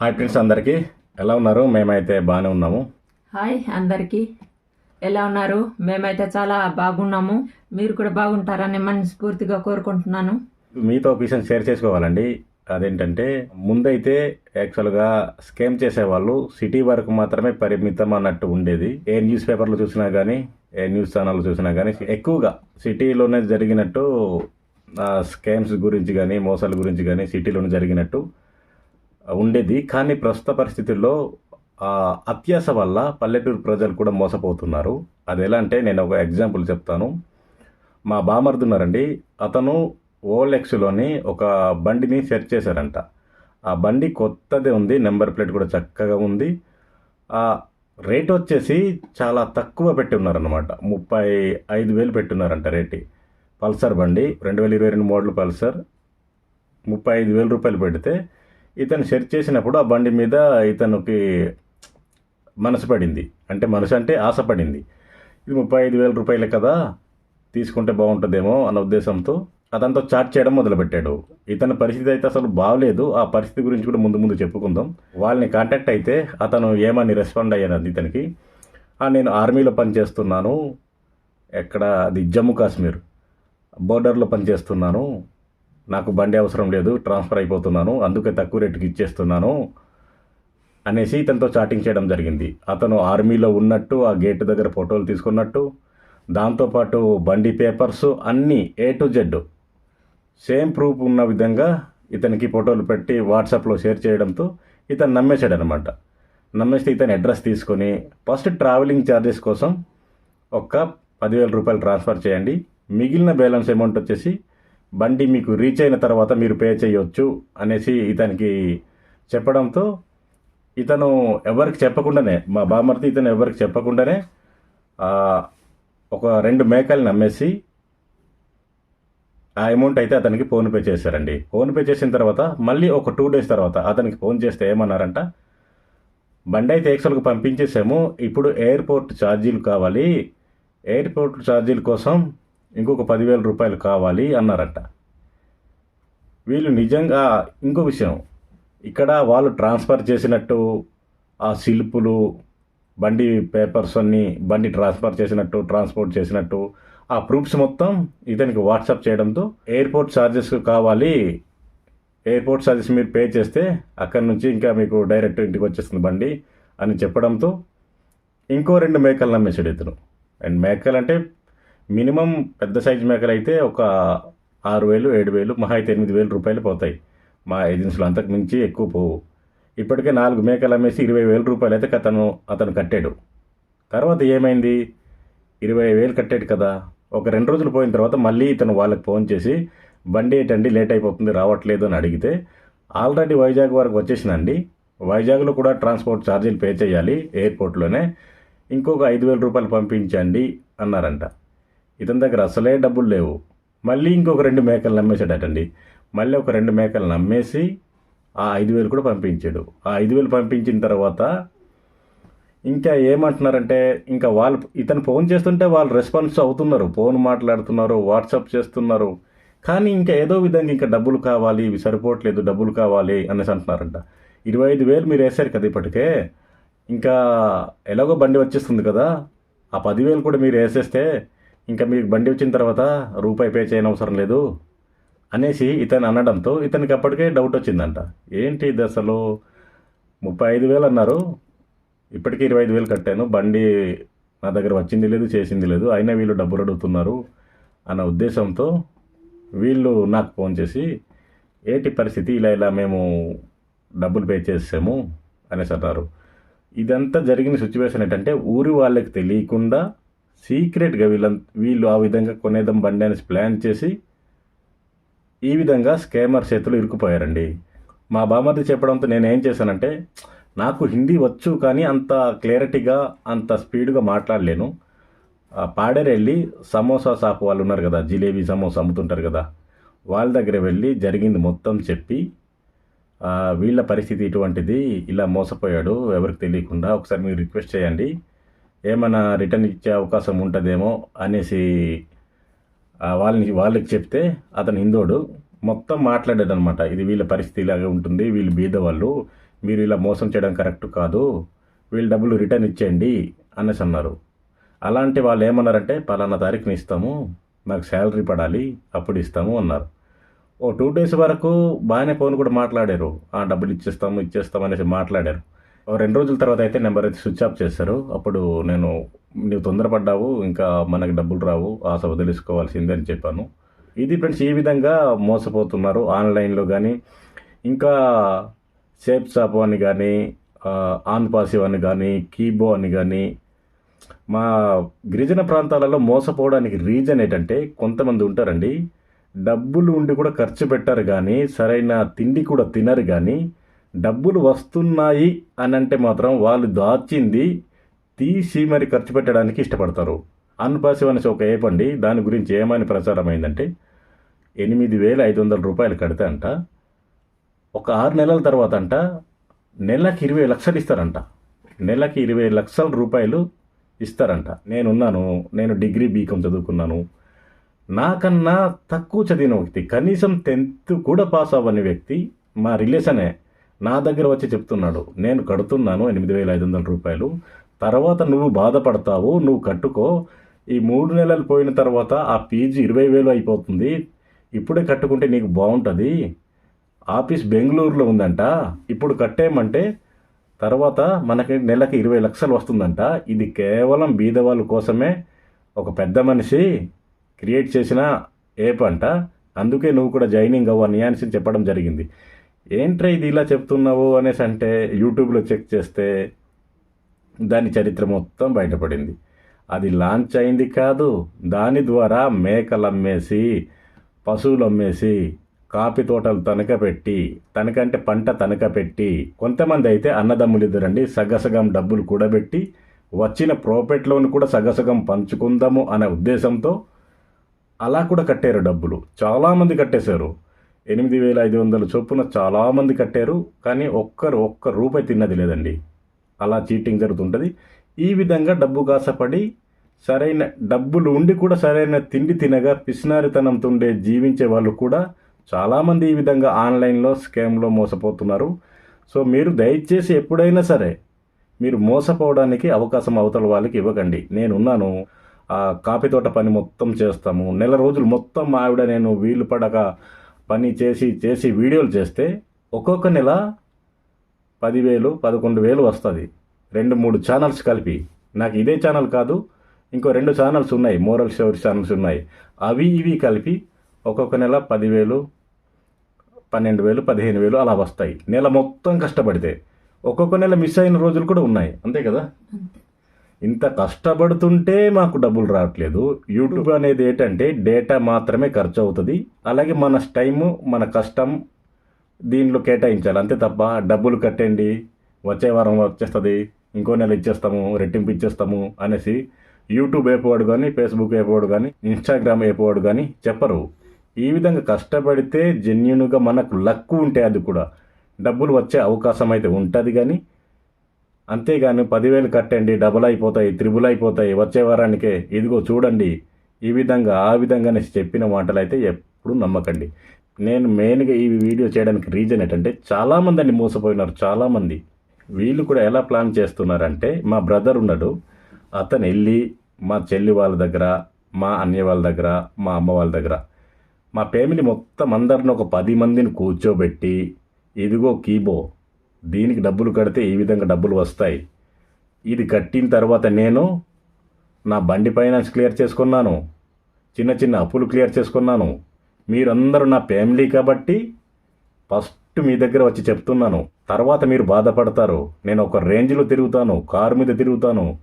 Hi friends అందరికీ. ఎలా ఉన్నారు? మేమైతే బాగానే ఉన్నాము. హాయ్ అందరికీ. ఎలా ఉన్నారు? మేమైతే చాలా బాగున్నాము. మీరు కూడా బాగుంటారని మనస్ఫూర్తిగా కోరుకుంటున్నాను. మీతో ఒక విషయం షేర్ చేసుకోవాలండి. అదేంటంటే ముందైతే యాక్చువల్గా స్కామ్ చేసేవాళ్ళు సిటీ వరకు మాత్రమే పరిమితం అన్నట్టు ఉండేది. ఏ న్యూస్ పేపర్లు చూసినా కానీ ఏ న్యూస్ ఛానల్ చూసినా కానీ ఎక్కువగా సిటీలోనే జరిగినట్టు స్కామ్స్ గురించి కానీ మోసాల గురించి కానీ సిటీలోనే జరిగినట్టు ఉండేది. కానీ ప్రస్తుత పరిస్థితుల్లో ఆ, అత్యాస వల్ల పల్లెటూరు ప్రజలు కూడా మోసపోతున్నారు. అది ఎలా అంటే నేను ఒక ఎగ్జాంపుల్ చెప్తాను. మా బామర్ది ఉన్నారండి. అతను ఓలెక్స్లోని ఒక బండిని సెర్చ్ చేశారంట. ఆ బండి కొత్తదే ఉంది. నెంబర్ ప్లేట్ కూడా చక్కగా ఉంది. ఆ రేట్ వచ్చేసి చాలా తక్కువ పెట్టి ఉన్నారనమాట ముప్పై ఐదు వేలు పెట్టున్నారంట రేటు. పల్సర్ బండి రెండు వేల ఇరవై రెండు మోడల్ పల్సర్. ముప్పై ఐదు వేల రూపాయలు పెడితే ఇతను సెర్చ్ చేసినప్పుడు ఆ బండి మీద ఇతనికి మనసు పడింది. అంటే మనసు అంటే ఆశపడింది ఇది ముప్పై ఐదు వేల రూపాయలే కదా తీసుకుంటే బాగుంటుందేమో అన్న ఉద్దేశంతో అతనితో చాట్ చేయడం మొదలుపెట్టాడు. ఇతని పరిస్థితి అయితే అసలు బాగలేదు. ఆ పరిస్థితి గురించి కూడా ముందు ముందు చెప్పుకుందాం. వాళ్ళని కాంటాక్ట్ అయితే అతను ఏమని రెస్పాండ్ అయ్యాడు ఇతనికి? నేను ఆర్మీలో పనిచేస్తున్నాను. ఎక్కడ అది జమ్మూ కాశ్మీర్. బోర్డర్లో పనిచేస్తున్నాను. నాకు బండి అవసరం లేదు ట్రాన్స్ఫర్ అయిపోతున్నాను అందుకే తక్కువ రేటుకి ఇచ్చేస్తున్నాను అనేసి ఇతనితో చాటింగ్ చేయడం జరిగింది. అతను ఆర్మీలో ఉన్నట్టు ఆ గేట్ దగ్గర ఫోటోలు తీసుకున్నట్టు దాంతోపాటు బండి పేపర్స్ అన్నీ A to Z same proof ఉన్న విధంగా ఇతనికి ఫోటోలు పెట్టి వాట్సాప్లో షేర్ చేయడంతో ఇతను నమ్మేశాడు అనమాట నమ్మేస్తే ఇతని అడ్రస్ తీసుకొని ఫస్ట్ ట్రావెలింగ్ ఛార్జెస్ కోసం ఒక్క పదివేల రూపాయలు ట్రాన్స్ఫర్ చేయండి. మిగిలిన బ్యాలెన్స్ అమౌంట్ వచ్చేసి బండి మీకు రీచ్ అయిన తర్వాత మీరు పే చేయొచ్చు అనేసి ఇతనికి చెప్పడంతో ఇతను ఎవరికి చెప్పకుండానే మా బామర్తి ఇతను ఎవరికి చెప్పకుండానే ఒక రెండు మేకల్ని అమ్మేసి ఆ అమౌంట్ అయితే అతనికి ఫోన్పే చేశారండి. ఫోన్పే చేసిన తర్వాత మళ్ళీ ఒక టూ డేస్ తర్వాత అతనికి ఫోన్ చేస్తే ఏమన్నారంట బండి అయితే ఎక్సల్కి పంపించేసాము ఇప్పుడు ఎయిర్పోర్ట్ ఛార్జీలు కావాలి. ఎయిర్పోర్ట్ ఛార్జీల కోసం ఇంకొక పదివేల రూపాయలు కావాలి అన్నారట. వీళ్ళు నిజంగా ఇంకో విషయం. ఇక్కడ వాళ్ళు ట్రాన్స్ఫర్ చేసినట్టు ఆ శిల్పులు బండి పేపర్స్ అన్నీ బండి ట్రాన్స్ఫర్ చేసినట్టు ట్రాన్స్పోర్ట్ చేసినట్టు ఆ ప్రూఫ్స్ మొత్తం ఇతనికి వాట్సాప్ చేయడంతో ఎయిర్పోర్ట్ ఛార్జెస్ కావాలి. ఎయిర్పోర్ట్ ఛార్జెస్ మీరు పే చేస్తే అక్కడి నుంచి ఇంకా మీకు డైరెక్ట్ ఇంటికి వచ్చేస్తుంది బండి అని చెప్పడంతో ఇంకో రెండు మేకలు నమ్మేశాడు ఇతను. అండ్ మేకలు అంటే మినిమం పెద్ద సైజ్ మేకలు అయితే ఒక ఆరు వేలు ఏడు వేలు మహా అయితే ఎనిమిది వేలు రూపాయలు పోతాయి. మా ఏజెన్సీలో అంతకు మించి ఎక్కువ పోవు. ఇప్పటికే నాలుగు మేకలు అమ్మేసి ఇరవై వేల రూపాయలు అయితే అతను అతను కట్టాడు. తర్వాత ఏమైంది? ఇరవై వేలు కట్టాడు కదా. ఒక రెండు రోజులు పోయిన తర్వాత మళ్ళీ ఇతను వాళ్ళకి ఫోన్ చేసి బండి ఏంటండి లేట్ అయిపోతుంది రావట్లేదు అని అడిగితే ఆల్రెడీ వైజాగ్ వరకు వచ్చేసినండి. వైజాగ్లో కూడా ట్రాన్స్పోర్ట్ ఛార్జీలు పే చేయాలి ఎయిర్పోర్ట్లోనే. ఇంకొక ఐదు వేల రూపాయలు పంపించండి అన్నారంట. ఇతని దగ్గర అసలే డబ్బులు లేవు. మళ్ళీ ఇంకొక రెండు మేకలు నమ్మేశాడటండి. మళ్ళీ ఒక రెండు మేకలు నమ్మేసి ఆ ఐదు వేలు కూడా పంపించాడు. ఆ ఐదు వేలు పంపించిన తర్వాత ఇంకా ఏమంటున్నారంటే ఇంకా వాళ్ళు ఇతను ఫోన్ చేస్తుంటే వాళ్ళు రెస్పాన్స్ అవుతున్నారు. ఫోన్ మాట్లాడుతున్నారు వాట్సాప్ చేస్తున్నారు. కానీ ఇంకా ఏదో విధంగా ఇంకా డబ్బులు కావాలి ఇవి సరిపోవట్లేదు డబ్బులు కావాలి అనేసి అంటున్నారంట. ఇరవై ఐదు వేలు మీరు వేశారు కదా ఇప్పటికే. ఇంకా ఎలాగో బండి వచ్చేస్తుంది కదా. ఆ పదివేలు కూడా మీరు వేసేస్తే ఇంకా మీకు బండి వచ్చిన తర్వాత రూపాయి పే చేయనవసరం లేదు అనేసి ఇతను అనడంతో ఇతనికి అప్పటికే డౌట్ వచ్చిందంట. ఏంటి ఇది అసలు? ముప్పై ఐదు వేలు అన్నారు. ఇప్పటికీ ఇరవై ఐదు వేలు కట్టాను. బండి నా దగ్గర వచ్చింది లేదు చేసింది లేదు. అయినా వీళ్ళు డబ్బులు అడుగుతున్నారు అన్న ఉద్దేశంతో వీళ్ళు నాకు ఫోన్ చేసి ఏంటి పరిస్థితి? ఇలా ఇలా మేము డబ్బులు పే చేసాము అనేసి అన్నారు. ఇదంతా జరిగిన సిచ్యువేషన్ ఏంటంటే ఊరి వాళ్ళకి తెలియకుండా సీక్రెట్గా వీళ్ళ వీళ్ళు ఆ విధంగా కొనేద్దాం బండి అనేసి ప్లాన్ చేసి ఈ విధంగా స్కేమర్ చేతులు ఇరుక్కుపోయారండి. మా బామర్ది చెప్పడంతో నేను ఏం చేశానంటే నాకు హిందీ వచ్చు కానీ అంత క్లారిటీగా అంత స్పీడ్గా మాట్లాడలేను. పాడేరు వెళ్ళి సమోసా షాప్ వాళ్ళు ఉన్నారు కదా జిలేబీ సమోసా అమ్ముతుంటారు కదా వాళ్ళ దగ్గర వెళ్ళి జరిగింది మొత్తం చెప్పి వీళ్ళ పరిస్థితి ఇటువంటిది ఇలా మోసపోయాడు ఎవరికి తెలియకుండా ఒకసారి మీరు రిక్వెస్ట్ చేయండి. ఏమైనా రిటర్న్ ఇచ్చే అవకాశం ఉంటుందేమో అనేసి వాళ్ళని వాళ్ళకి చెప్తే అతను హిందోడు. మొత్తం మాట్లాడాడు అనమాట ఇది వీళ్ళ పరిస్థితి ఇలాగే ఉంటుంది. వీళ్ళు బీద వాళ్ళు మీరు ఇలా మోసం చేయడం కరెక్ట్ కాదు. వీళ్ళు డబ్బులు రిటర్న్ ఇచ్చేయండి అనేసి అన్నారు. అలాంటి వాళ్ళు ఏమన్నారంటే పలానా తారీఖుని ఇస్తాము. నాకు శాలరీ పడాలి. అప్పుడు ఇస్తాము అన్నారు. ఓ టూ డేస్ వరకు బాగానే ఫోన్ కూడా మాట్లాడారు. ఆ డబ్బులు ఇచ్చేస్తాము ఇచ్చేస్తాము అనేసి మాట్లాడారు. రెండు రోజుల తర్వాత అయితే నెంబర్ అయితే స్విచ్ ఆఫ్ చేశారు అప్పుడు నేను నువ్వు తొందరపడ్డావు ఇంకా మనకు డబ్బులు రావు ఆశ వదిలేసుకోవాల్సిందే అని చెప్పాను. ఇది ఫ్రెండ్స్ ఈ విధంగా మోసపోతున్నారు ఆన్లైన్లో కానీ ఇంకా సేఫ్ షాప్ అని కానీ ఆన్ అని కానీ కీబో అని కానీ మా గిరిజన ప్రాంతాలలో మోసపోవడానికి రీజన్ ఏంటంటే కొంతమంది ఉంటారండి డబ్బులు ఉండి కూడా ఖర్చు పెట్టారు కానీ సరైన తిండి కూడా తినరు కానీ డబ్బులు వస్తున్నాయి అని అంటే మాత్రం వాళ్ళు దాచింది తీసి మరి ఖర్చు పెట్టడానికి ఇష్టపడతారు. అన్పాసివ్ అనేసి ఒక యాప్ అండి దాని గురించి ఏమని ప్రచారం అయిందంటే ఎనిమిది వేల ఐదు వందల రూపాయలు కడితే అంట. ఒక ఆరు నెలల తర్వాత అంట. నెలకి ఇరవై లక్షలు ఇస్తారంట. నెలకి ఇరవై లక్షల రూపాయలు ఇస్తారంట. నేనున్నాను నేను డిగ్రీ బీకామ్ చదువుకున్నాను. నాకన్నా తక్కువ చదివిన వ్యక్తి కనీసం టెన్త్ కూడా పాస్ అవ్వని వ్యక్తి మా రిలేషనే నా దగ్గర వచ్చి చెప్తున్నాడు నేను కడుతున్నాను ఎనిమిది వేల ఐదు వందల రూపాయలు. తర్వాత నువ్వు బాధపడతావు నువ్వు కట్టుకో. ఈ మూడు నెలలు పోయిన తర్వాత ఆ పీజీ ఇరవై వేలు అయిపోతుంది. ఇప్పుడే కట్టుకుంటే నీకు బాగుంటుంది. ఆఫీస్ బెంగళూరులో ఉందంట. ఇప్పుడు కట్టేయమంటే తర్వాత మనకి నెలకి ఇరవై లక్షలు వస్తుందంట. ఇది కేవలం బీదవాళ్ళ కోసమే. ఒక పెద్ద మనిషి క్రియేట్ చేసిన ఏప్ అంట. అందుకే నువ్వు కూడా జాయినింగ్ అవ్వని అని చెప్పడం జరిగింది. ఏంట్రా ఇది ఇలా చెప్తున్నావు అనేసి అంటే యూట్యూబ్లో చెక్ చేస్తే దాని చరిత్ర మొత్తం బయటపడింది. అది లాంచ్ అయింది కాదు దాని ద్వారా మేకలు అమ్మేసి పశువులు అమ్మేసి కాఫీ తోటలు తనక పెట్టి తనకంటే పంట తనక పెట్టి కొంతమంది అయితే అన్నదమ్ములు ఇద్దరండి సగసగం డబ్బులు కూడబెట్టి వచ్చిన ప్రాఫిట్లోని కూడా సగసగం పంచుకుందాము అనే ఉద్దేశంతో అలా కూడా కట్టారు డబ్బులు. చాలామంది కట్టేశారు. ఎనిమిది వేల ఐదు వందల చొప్పున చాలామంది కట్టారు కానీ ఒక్కరు ఒక్క రూపాయి తిన్నది లేదండి. అలా చీటింగ్ జరుగుతుంటుంది. ఈ విధంగా డబ్బు కాసపడి సరైన డబ్బులు ఉండి కూడా సరైన తిండి తినగా పిసినారితనంతో ఉండే జీవించే వాళ్ళు కూడా చాలామంది ఈ విధంగా ఆన్లైన్లో స్కామ్లో మోసపోతున్నారు. సో మీరు దయచేసి ఎప్పుడైనా సరే మీరు మోసపోవడానికి అవకాశం అవతల వాళ్ళకి ఇవ్వకండి. నేనున్నాను ఆ కాఫీ తోట పని మొత్తం చేస్తాము. నెల రోజులు మొత్తం మా ఆవిడ నేను వీలు పడక పని చేసి చేసి వీడియోలు చేస్తే ఒక్కొక్క నెల పదివేలు పదకొండు వేలు వస్తుంది. రెండు మూడు ఛానల్స్ కలిపి. నాకు ఇదే ఛానల్ కాదు ఇంకో రెండు ఛానల్స్ ఉన్నాయి. మోరల్ స్టోరీ ఛానల్స్ ఉన్నాయి. అవి ఇవి కలిపి ఒక్కొక్క నెల పదివేలు పన్నెండు వేలు పదిహేను వేలు అలా వస్తాయి. నెల మొత్తం కష్టపడితే ఒక్కొక్క నెల మిస్ అయిన రోజులు కూడా ఉన్నాయి. అంతే కదా? ఇంత కష్టపడుతుంటే మాకు డబ్బులు రావట్లేదు. యూట్యూబ్ అనేది ఏంటంటే డేటా మాత్రమే ఖర్చు అవుతుంది అలాగే మన టైము మన కష్టం దీనిలో కేటాయించాలి. అంతే తప్ప డబ్బులు కట్టండి వచ్చే వారం వచ్చేస్తుంది ఇంకో నెల ఇచ్చేస్తాము రెట్టింపు ఇచ్చేస్తాము అనేసి యూట్యూబ్ అయిపోవాడు కానీ ఫేస్బుక్ వేపవాడు కానీ ఇన్స్టాగ్రామ్ అయిపోవాడు కానీ చెప్పరు. ఈ విధంగా కష్టపడితే జెన్యున్గా మనకు లక్ ఉంటే అది కూడా డబ్బులు వచ్చే అవకాశం అయితే ఉంటుంది కానీ అంతేగాని పదివేలు కట్టండి డబుల్ అయిపోతాయి త్రిబుల్ అయిపోతాయి వచ్చే వారానికే. ఇదిగో చూడండి ఈ విధంగా ఆ విధంగానే చెప్పిన మాటలు అయితే ఎప్పుడు నమ్మకండి. నేను మెయిన్గా ఈ వీడియో చేయడానికి రీజన్ ఏంటంటే చాలామంది అండి మోసపోయినారు చాలామంది. వీళ్ళు కూడా ఎలా ప్లాన్ చేస్తున్నారంటే మా బ్రదర్ ఉన్నాడు అతను వెళ్ళి మా చెల్లి వాళ్ళ దగ్గర మా అన్నయ్య వాళ్ళ దగ్గర మా అమ్మ వాళ్ళ దగ్గర మా ఫ్యామిలీ మొత్తం అందరిని ఒక పది మందిని కూర్చోబెట్టి ఇదిగో కీబో దీనికి డబ్బులు కడితే ఈ విధంగా డబ్బులు వస్తాయి. ఇది కట్టిన తర్వాత నేను నా బండి ఫైనాన్స్ క్లియర్ చేసుకున్నాను. చిన్న చిన్న అప్పులు క్లియర్ చేసుకున్నాను. మీరందరూ నా ఫ్యామిలీ కాబట్టి ఫస్ట్ మీ దగ్గర వచ్చి చెప్తున్నాను. తర్వాత మీరు బాధపడతారు. నేను ఒక రేంజ్లో తిరుగుతాను. కారు మీద తిరుగుతాను.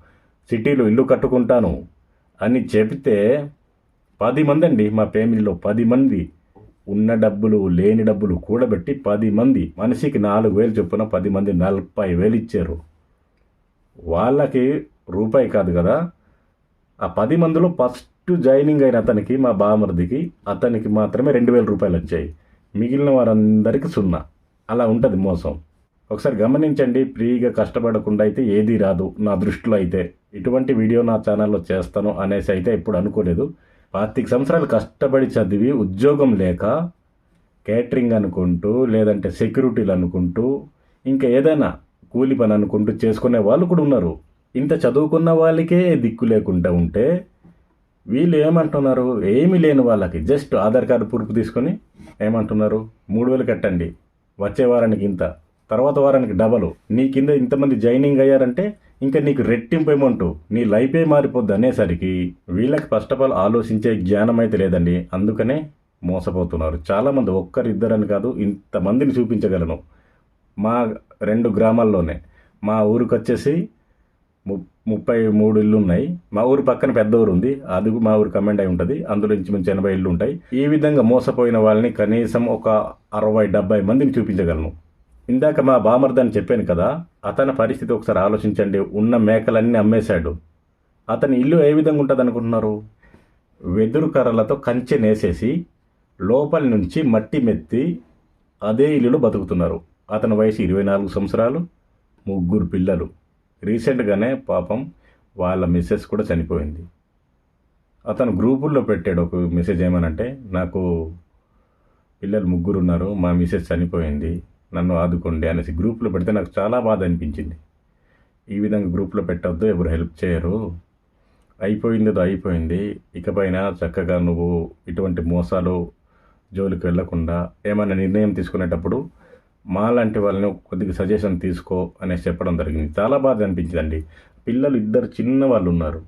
సిటీలో ఇల్లు కట్టుకుంటాను. అని చెబితే పది మంది అండి మా ఫ్యామిలీలో పది మంది. ఉన్న డబ్బులు లేని డబ్బులు కూడబెట్టి పది మంది మనిషికి నాలుగు వేలు చొప్పున పది మంది నలభై వేలు ఇచ్చారు. వాళ్ళకి రూపాయి కాదు కదా? ఆ పది మందిలో ఫస్ట్ జాయినింగ్ అయిన అతనికి మా బామర్దికి అతనికి మాత్రమే రెండు వేల రూపాయలు వచ్చాయి. మిగిలిన వారందరికీ సున్నా. అలా ఉంటుంది మోసం. ఒకసారి గమనించండి ఫ్రీగా కష్టపడకుండా అయితే ఏదీ రాదు. నా దృష్టిలో అయితే ఇటువంటి వీడియో నా ఛానల్లో చేస్తాను అనేసి అయితే ఎప్పుడు అనుకోలేదు. పాతిక సంవత్సరాలు కష్టపడి చదివి ఉద్యోగం లేక కేటరింగ్ అనుకుంటూ లేదంటే సెక్యూరిటీలు అనుకుంటూ ఇంకా ఏదైనా కూలి పని అనుకుంటూ చేసుకునే వాళ్ళు కూడా ఉన్నారు. ఇంత చదువుకున్న వాళ్ళకే దిక్కు లేకుండా ఉంటే వీళ్ళు ఏమంటున్నారు? ఏమీ లేని వాళ్ళకి జస్ట్ ఆధార్ కార్డు పురుపు తీసుకొని ఏమంటున్నారు? మూడు వేలు కట్టండి. వచ్చే వారానికి ఇంత తర్వాత వారానికి డబలు. నీ కింద ఇంతమంది జాయినింగ్ అయ్యారంటే ఇంకా నీకు రెట్టింపు అమౌంట్ నీ లైఫే మారిపోద్ది అనేసరికి వీళ్ళకి ఫస్ట్ ఆఫ్ ఆల్ ఆలోచించే జ్ఞానం అయితే లేదండి. అందుకనే మోసపోతున్నారు. చాలామంది ఒక్కరిద్దరని కాదు ఇంతమందిని చూపించగలను. మా రెండు గ్రామాల్లోనే. మా ఊరికి వచ్చేసి ము ముప్పై మూడు ఇల్లు ఉన్నాయి మా ఊరు పక్కన పెద్ద ఊరు ఉంది. అది మా ఊరు కమెండ్ అయి ఉంటుంది. అందులో ఇంచుమించు ఎనభై ఇల్లు ఉంటాయి ఈ విధంగా మోసపోయిన వాళ్ళని కనీసం ఒక అరవై డెబ్బై మందిని చూపించగలను. ఇందాక మా బామర్దని చెప్పాను కదా అతని పరిస్థితి ఒకసారి ఆలోచించండి. ఉన్న మేకలన్నీ అమ్మేశాడు. అతని ఇల్లు ఏ విధంగా ఉంటుంది అనుకుంటున్నారు వెదురు కర్రలతో కంచె నేసేసి లోపలి నుంచి మట్టి మెత్తి అదే ఇల్లులో బతుకుతున్నారు. అతని వయసు ఇరవై నాలుగు సంవత్సరాలు ముగ్గురు పిల్లలు. రీసెంట్గానే పాపం వాళ్ళ మిస్సెస్ కూడా చనిపోయింది. అతను గ్రూపుల్లో పెట్టాడు ఒక మెసేజ్ ఏమనంటే నాకు పిల్లలు ముగ్గురు ఉన్నారు మా మిస్సెస్ చనిపోయింది. నన్ను ఆదుకోండి అనేసి గ్రూప్లో పెడితే నాకు చాలా బాధ అనిపించింది. ఈ విధంగా గ్రూప్లో పెట్టవద్దు ఎవరు హెల్ప్ చేయరు. అయిపోయింది అయిపోయింది. ఇకపైన చక్కగా నువ్వు ఇటువంటి మోసాలు జోలికి వెళ్ళకుండా ఏమైనా నిర్ణయం తీసుకునేటప్పుడు మాలాంటి వాళ్ళని కొద్దిగా సజెషన్ తీసుకో అనేసి చెప్పడం జరిగింది. చాలా బాధ అనిపించిందండి. పిల్లలు ఇద్దరు చిన్న వాళ్ళు ఉన్నారు.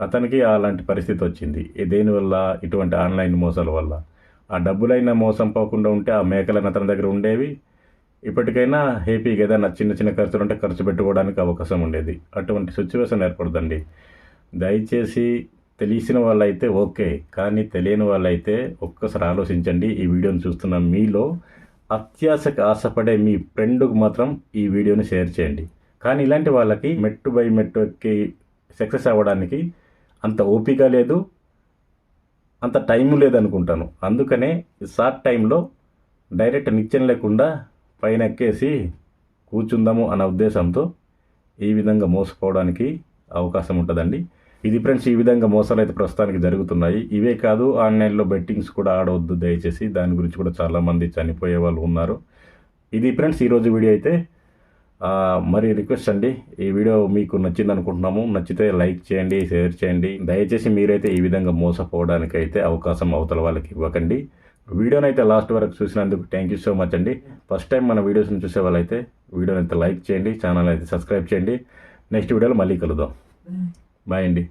అతనికి అలాంటి పరిస్థితి వచ్చింది. దేనివల్ల ఇటువంటి ఆన్లైన్ మోసాల వల్ల. ఆ డబ్బులైనా మోసం పోకుండా ఉంటే ఆ మేకలైన అతని దగ్గర ఉండేవి. ఇప్పటికైనా హ్యాపీగా ఏదైనా చిన్న చిన్న ఖర్చులు ఉంటే ఖర్చు పెట్టుకోవడానికి అవకాశం ఉండేది. అటువంటి సిచ్యువేషన్ ఏర్పడదండి. దయచేసి తెలిసిన వాళ్ళైతే ఓకే కానీ తెలియని వాళ్ళైతే ఒక్కసారి ఆలోచించండి. ఈ వీడియోని చూస్తున్న మీలో అత్యాశకు ఆశపడే మీ ఫ్రెండ్కు మాత్రం ఈ వీడియోని షేర్ చేయండి. కానీ ఇలాంటి వాళ్ళకి మెట్టు బై మెట్టుకి సక్సెస్ అవ్వడానికి అంత ఓపిక లేదు. అంత టైం లేదనుకుంటాను. అందుకనే షార్ట్ టైంలో డైరెక్ట్ నిత్యం లేకుండా పైన ఎక్కేసి కూర్చుందాము అన్న ఉద్దేశంతో ఈ విధంగా మోసపోవడానికి అవకాశం ఉంటుందండి. ఇది ఫ్రెండ్స్ ఈ విధంగా మోసాలు అయితే ప్రస్తుతానికి జరుగుతున్నాయి. ఇవే కాదు ఆన్లైన్లో బెట్టింగ్స్ కూడా ఆడవద్దు దయచేసి. దాని గురించి కూడా చాలామంది చనిపోయే వాళ్ళు ఉన్నారు. ఇది ఫ్రెండ్స్ ఈరోజు వీడియో అయితే మరి రిక్వెస్ట్ అండి ఈ వీడియో మీకు నచ్చింది అనుకుంటున్నాము. నచ్చితే లైక్ చేయండి షేర్ చేయండి. దయచేసి మీరైతే ఈ విధంగా మోసపోవడానికి అయితే అవకాశం అవతల వాళ్ళకి ఇవ్వకండి. వీడియోని అయితే లాస్ట్ వరకు చూసినందుకు థ్యాంక్ యూ సో మచ్ అండి. ఫస్ట్ టైం మన వీడియోస్ని చూసే వాళ్ళైతే వీడియోని అయితే లైక్ చేయండి ఛానల్ అయితే సబ్స్క్రైబ్ చేయండి. నెక్స్ట్ వీడియోలో మళ్ళీ కలుద్దాం. బాయ్ అండి.